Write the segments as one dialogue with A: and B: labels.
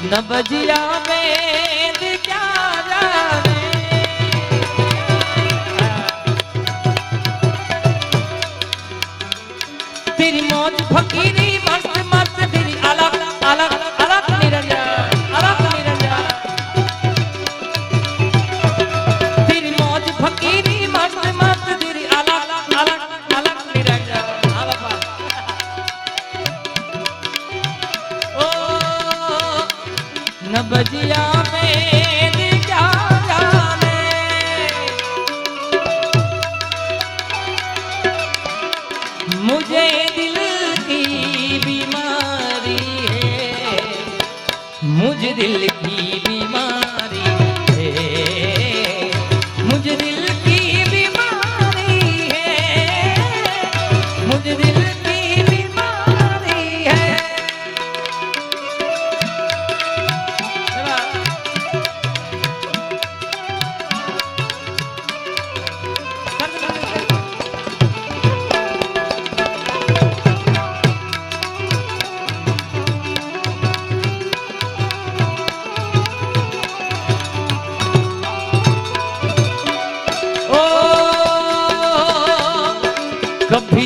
A: નબજિયા મેદ ક્યાં જાવે તેરી મોજ ફકીરી નબજિયા મેં मुझे दिल की बीमारी है मुझे दिल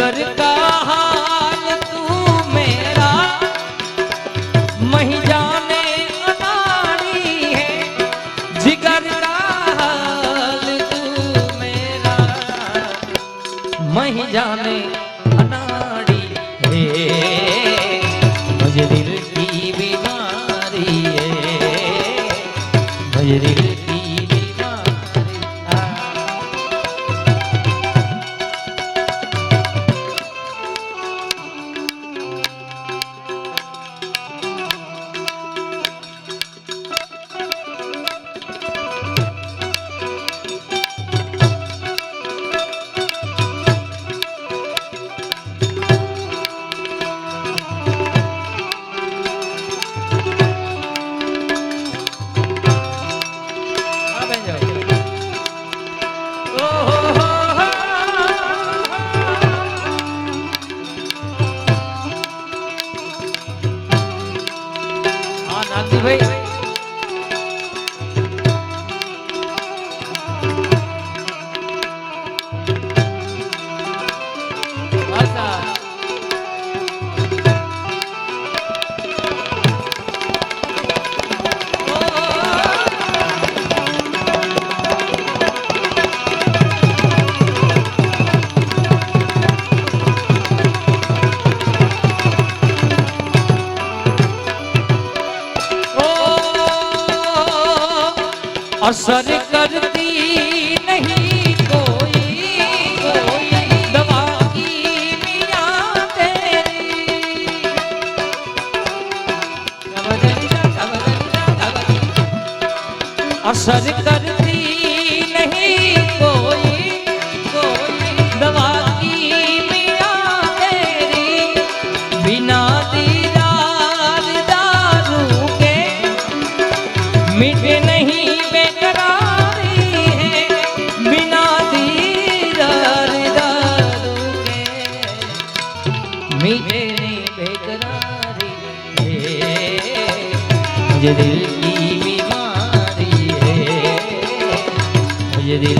A: घर का हाल तू मेरा मही जाने अनाड़ी है जिगर का हाल तू मेरा मही जाने अनाड़ी है मुझे અસર કરતી નહીં કોઈ દવા અસર કર मेरी बेकरारी है मुझे दिल की बीमारी है मुझे दिल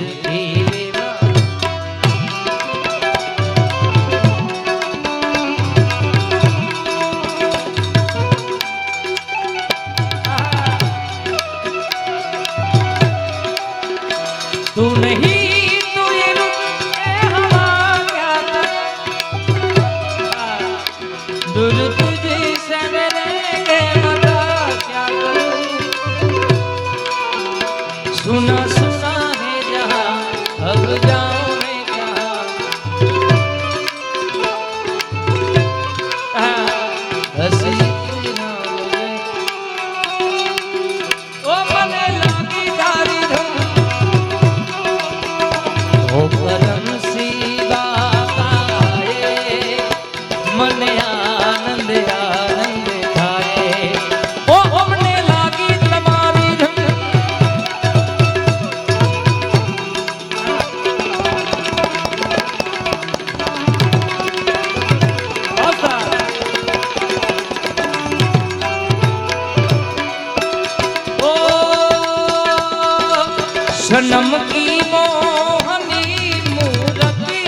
A: सनम की मोहनी मूरति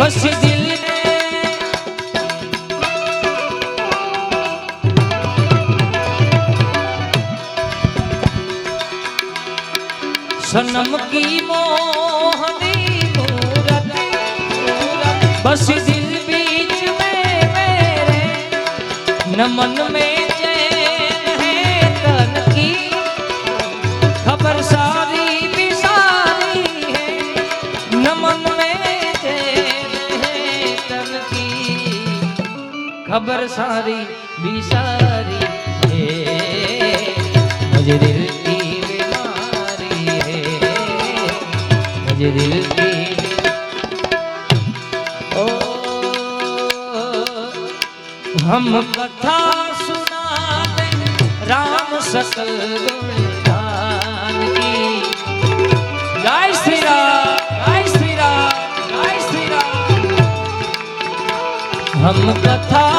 A: बस दिल में सनम की मोहनी मूरति बस दिल बीच में मेरे नमन में खबर सारी भी सारी है मुझे दिल की बीमारी है मुझे दिल की ओ हम कथा सुनाते राम सकल गुणगान की जय श्री राम जय श्री राम जय श्री राम हम कथा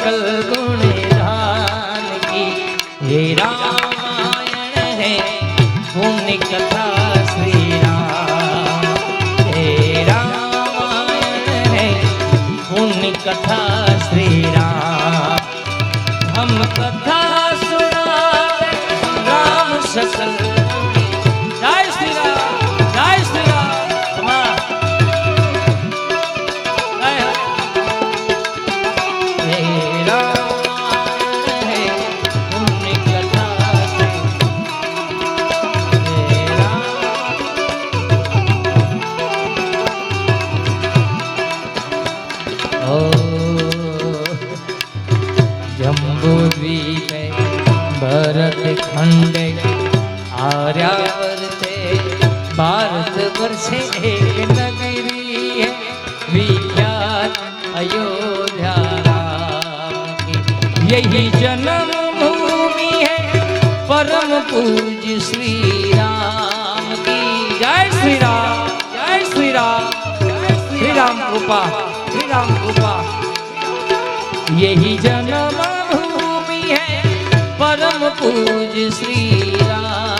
A: राम सकल गुणगान की ये रामायण है पुण्य कथा श्री राम हे रामायण है पुण्य कथा श्री राम हम कथा सुनाते राम सकल भारतवर्षे एक नगरी है विख्यात अयोध्या यही जन्म भूमि है, परम पूज्य श्री राम की। जय श्री राम जय श्री राम श्री राम कृपा श्री राम कृपा। यही जन्म भूमि है, परम पूज्य श्री राम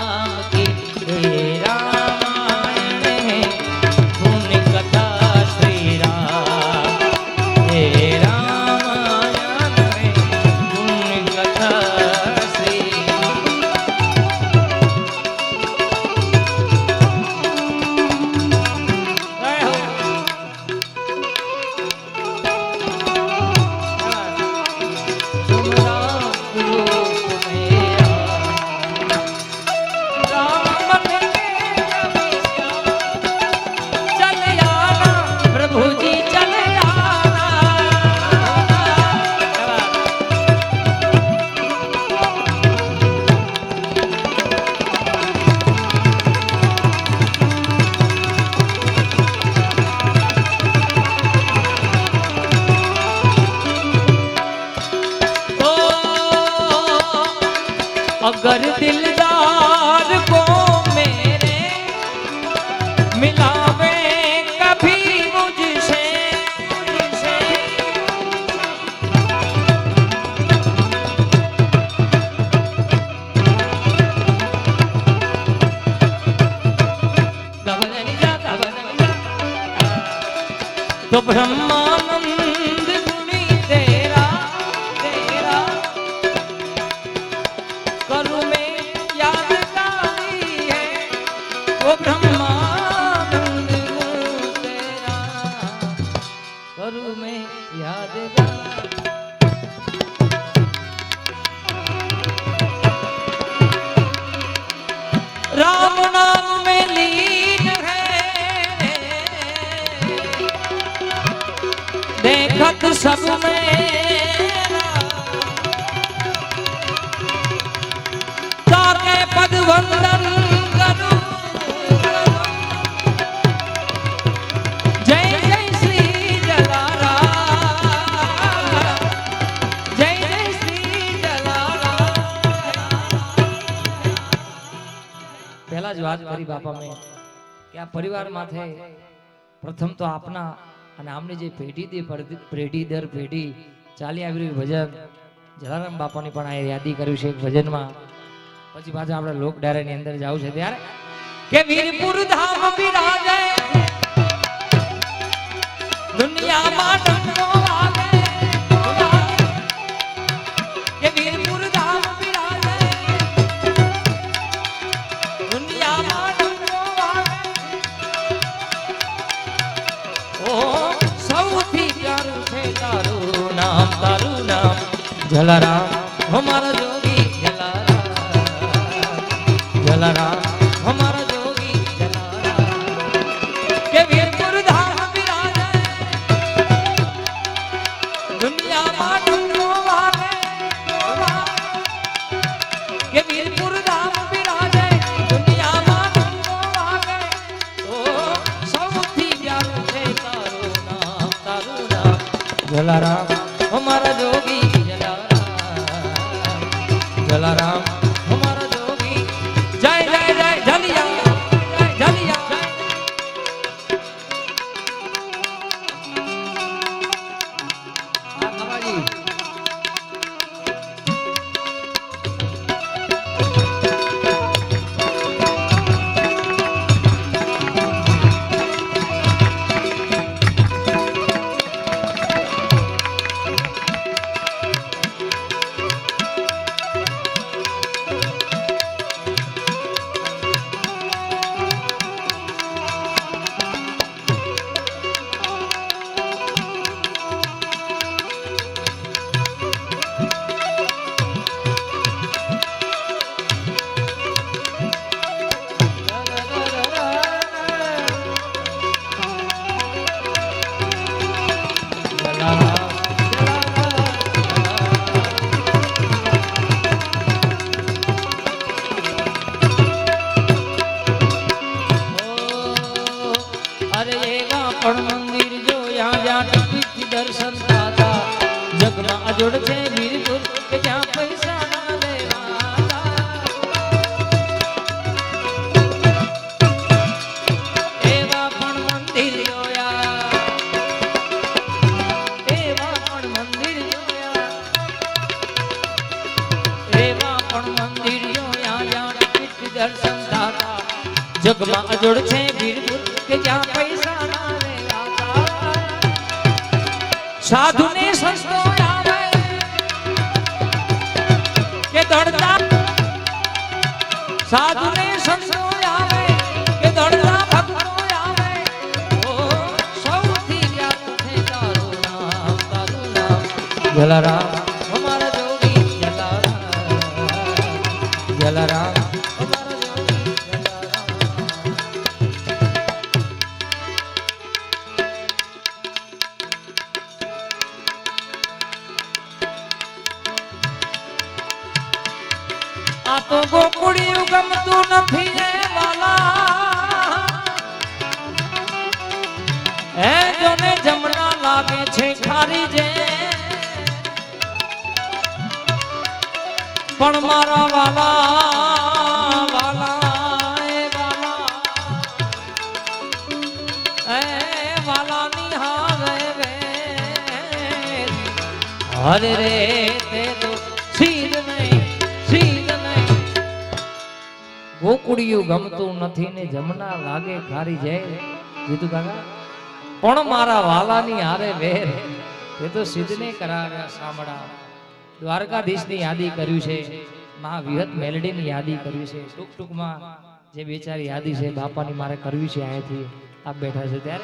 A: सब मेरा ताके पग वंदन करूं जय जय श्री जलारा जय जय श्री जलारा પહેલા જ વાત કરી બાપા મેં કે આ પરિવાર માથે પ્રથમ તો આપના અને આમની જે પેઢી દી પેઢી દર પેઢી ચાલી આવી રહ્યું ભજન. જલારામ બાપાની પણ આ યાદી કર્યું છે ભજનમાં. પછી પાછા આપણે લોક ડાયરાની અંદર જવું છે ત્યારે કે વીરપુર ધામ બિરાજે દુનિયામાં પણ મંદિર જોયા જ્યાં ટિકિટ દર્શન થતા. જગમાં અજોડ છે વીરપુર કે જ્યાં પૈસા દર્શન થતા. જગમાં અજોડ છે વીરપુર કે જ્યાં પૈસા સાધુ ને આવે કે દડતા સાધુ ને સંતો આવે કે દડતા ભક્તો જલારામ, અમારા જોગી જલારામ. જલારામ. લાગે જે. પણ મારા વાલા વાલા રે સીધ નહીં સીધ નહીં. ગોકુળિયું ગમતું નથી ને જમના લાગે ખારી જાય. જીતુ કાકા પણ મારા વાલાની હારે વેર. એ તો સિદ્ધને કરાવ્યા સાંભળા. દ્વારકાધીશની યાદી કર્યું છે. મા વિહત મેલડીની યાદી કર્યું છે. ટૂંક ટૂંકમાં જે બેચારી યાદી છે બાપાની મારે કરવી છે અહીંયાથી. આપ બેઠા છે ત્યારે?